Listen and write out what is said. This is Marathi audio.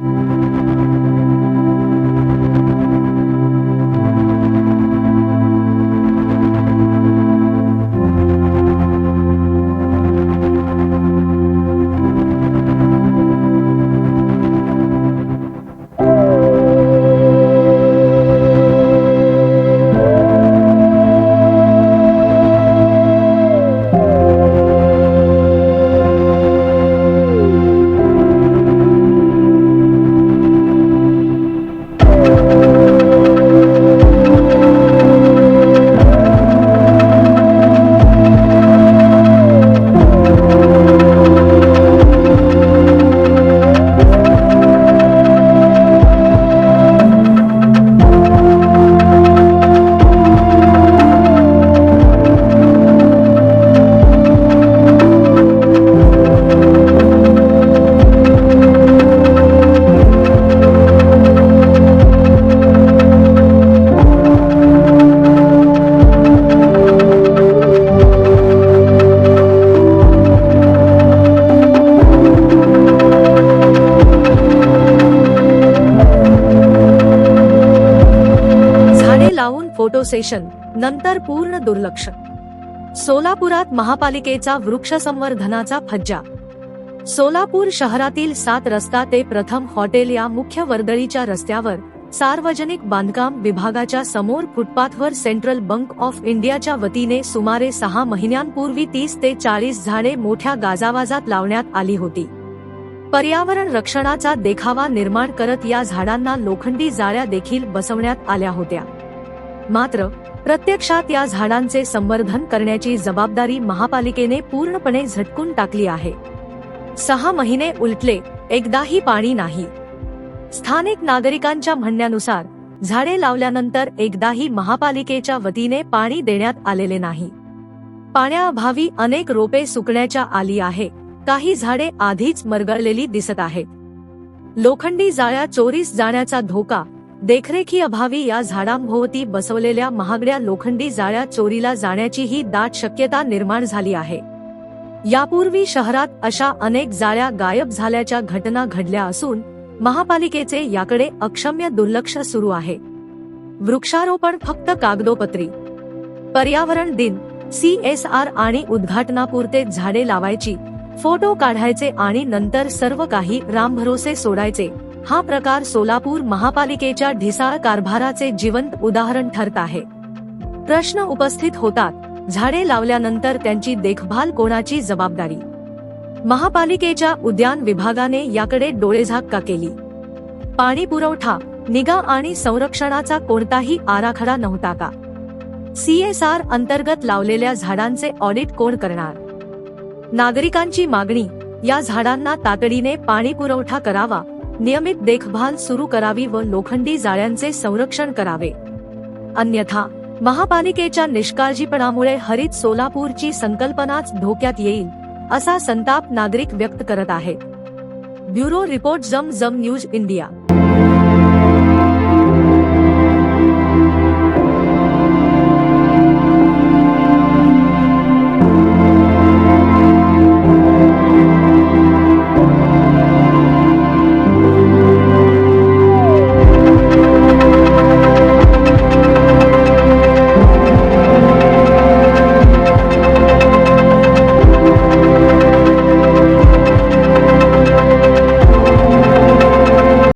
झाडे फोटो सेशन नंतर पूर्ण दुर्लक्ष. सोलापुरात महापालिकेचा वृक्ष संवर्धनाचा फज्जा. सोलापूर शहरातील सात रस्ता ते प्रथम हॉटेल या मुख्य वर्दळीच्या रस्त्यावर सार्वजनिक बांधकाम विभागाच्या समोर फुटपाथवर सेंट्रल बँक ऑफ इंडियाच्या वतीने सुमारे सहा महिन्यांपूर्वी तीस ते चाळीस झाडे मोठ्या गाजावाजात लावण्यात आली होती. पर्यावरण रक्षणाचा देखावा निर्माण करत या झाडांना लोखंडी जाळ्या देखील बसवण्यात आल्या होत्या. मात्र प्रत्यक्षात या झाडांचे संवर्धन करण्याची जबाबदारी महापालिकेने पूर्णपणे झटकून टाकली आहे. सहा महिने उलटले एकदाही पाणी नाही. स्थानिक नागरिकांच्या म्हणण्यानुसार झाडे लावल्यानंतर एकदाही महापालिकेच्या वतीने पाणी देण्यात आलेले नाही. पाण्याअभावी अनेक रोपे सुकण्याच्या आली आहे काही झाडे आधीच मरगळलेली दिसत आहेत. लोखंडी जाळ्या चोरीस जाण्याचा धोका देखरेखी अभावी या झाडांभोवती बसवलेल्या महागड्या लोखंडी जाळ्या चोरीला जाण्याची ही दाट शक्यता निर्माण झाली आहे. यापूर्वी शहरात अशा अनेक जाळ्या गायब झाल्याच्या घटना घडल्या असून महापालिकेचे याकडे अक्षम्य दुर्लक्ष सुरू आहे. वृक्षारोपण फक्त कागदोपत्री. पर्यावरण दिन सी एस आर आणि उद्घाटनापुरते झाडे लावायची फोटो काढायचे आणि नंतर सर्व काही रामभरोसे सोडायचे. हा प्रकार सोलापूर महापालिकेच्या ढिसाळ कारभाराचे जिवंत उदाहरण ठरत आहे. प्रश्न उपस्थित होतात झाडे लावल्यानंतर त्यांची देखभाल कोणाची जबाबदारी? महापालिकेच्या उद्यान विभागाने याकडे डोळेझाक का केली? पाणी पुरवठा निगा आणि संरक्षणाचा कोणताही आराखडा नव्हता का? सीएसआर अंतर्गत लावलेल्या झाडांचे ऑडिट कोण करणार? नागरिकांची मागणी या झाडांना तातडीने पाणी पुरवठा करावा नियमित देखभाल सुरू करावी व लोखंडी जाळ्यांचे संरक्षण करावे. अन्यथा महापालिकेच्या निष्काळजीपणामुळे हरित सोलापूरची संकल्पनाच धोक्यात येईल असा संताप नागरिक व्यक्त करत आहेत. ब्युरो रिपोर्ट जम जम न्यूज इंडिया.